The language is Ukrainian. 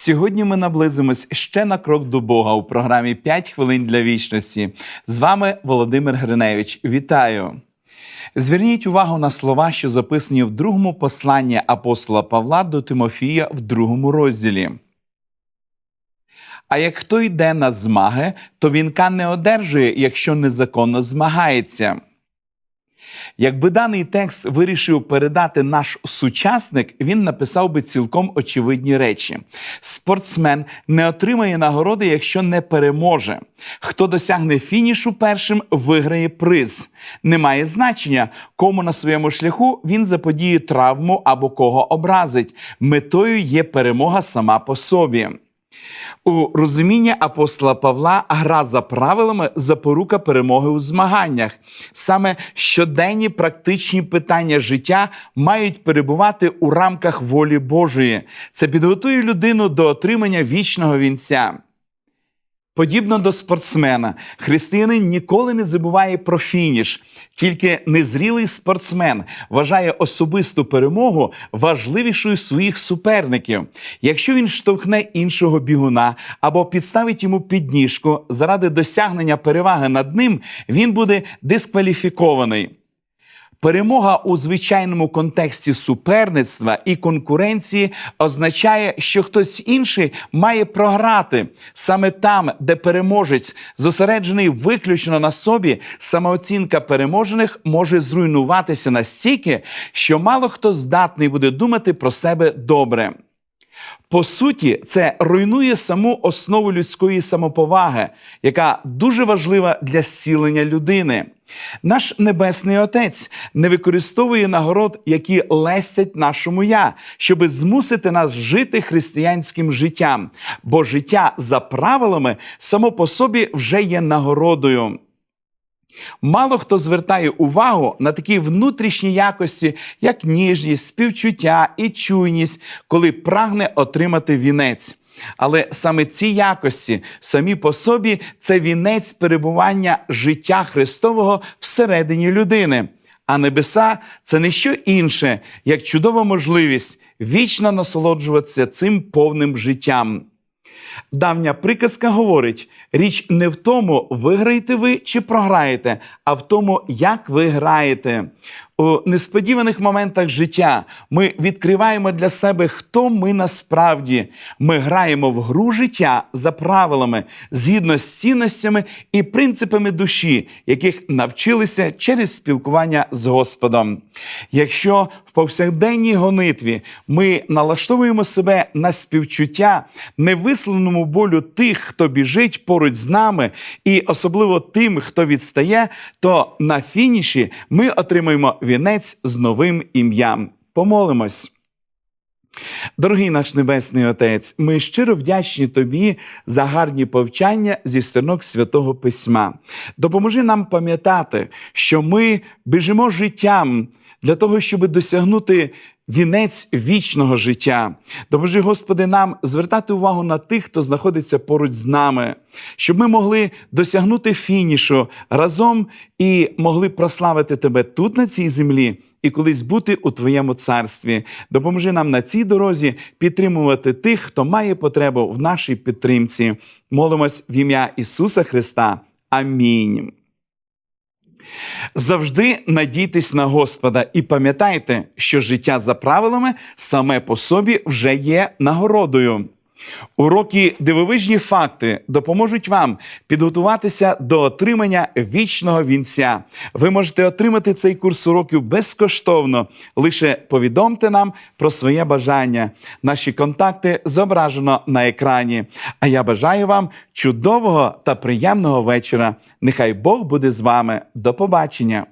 Сьогодні ми наблизимось ще на крок до Бога у програмі «5 хвилин для вічності. З вами Володимир Гриневич. Вітаю! Зверніть увагу на слова, що записані в другому посланні апостола Павла до Тимофія в другому розділі. А як хто йде на змаги, то вінка не одержує, якщо незаконно змагається. Якби даний текст вирішив передати наш сучасник, він написав би цілком очевидні речі: спортсмен не отримає нагороди, якщо не переможе. Хто досягне фінішу першим, виграє приз. Немає значення, кому на своєму шляху він заподіє травму або кого образить. Метою є перемога сама по собі. У розумінні апостола Павла гра за правилами запорука перемоги у змаганнях. Саме щоденні практичні питання життя мають перебувати у рамках волі Божої. Це підготує людину до отримання вічного вінця. Подібно до спортсмена, християнин ніколи не забуває про фініш. Тільки незрілий спортсмен вважає особисту перемогу важливішою своїх суперників. Якщо він штовхне іншого бігуна або підставить йому підніжку заради досягнення переваги над ним, він буде дискваліфікований. Перемога у звичайному контексті суперництва і конкуренції означає, що хтось інший має програти саме там, де переможець зосереджений виключно на собі, самооцінка переможених може зруйнуватися настільки, що мало хто здатний буде думати про себе добре. По суті, це руйнує саму основу людської самоповаги, яка дуже важлива для зцілення людини. Наш Небесний Отець не використовує нагород, які лестять нашому я, щоби змусити нас жити християнським життям, бо життя за правилами само по собі вже є нагородою. Мало хто звертає увагу на такі внутрішні якості, як ніжність, співчуття і чуйність, коли прагне отримати вінець. Але саме ці якості самі по собі це вінець перебування життя Христового всередині людини. А небеса це не що інше, як чудова можливість вічно насолоджуватися цим повним життям. Давня приказка говорить: річ не в тому, виграєте ви чи програєте, а в тому, як ви граєте. У несподіваних моментах життя ми відкриваємо для себе, хто ми насправді. Ми граємо в гру життя за правилами, згідно з цінностями і принципами душі, яких навчилися через спілкування з Господом. Якщо в повсякденній гонитві ми налаштовуємо себе на співчуття невисловленому болю тих, хто біжить поруч з нами, і особливо тим, хто відстає, то на фініші ми отримаємо вінець з новим ім'ям. Помолимось. Дорогий наш Небесний Отець, ми щиро вдячні Тобі за гарні повчання зі сторінок Святого Письма. Допоможи нам пам'ятати, що ми біжимо життям для того, щоб досягнути вінець вічного життя. Допоможи, Господи, нам звертати увагу на тих, хто знаходиться поруч з нами, щоб ми могли досягнути фінішу разом і могли прославити Тебе тут, на цій землі. І колись бути у Твоєму царстві. Допоможи нам на цій дорозі підтримувати тих, хто має потребу в нашій підтримці. Молимось в ім'я Ісуса Христа. Амінь. Завжди надійтесь на Господа і пам'ятайте, що життя за правилами саме по собі вже є нагородою. Уроки дивовижні факти допоможуть вам підготуватися до отримання вічного вінця. Ви можете отримати цей курс уроків безкоштовно. Лише повідомте нам про своє бажання. Наші контакти зображено на екрані. А я бажаю вам чудового та приємного вечора. Нехай Бог буде з вами. До побачення!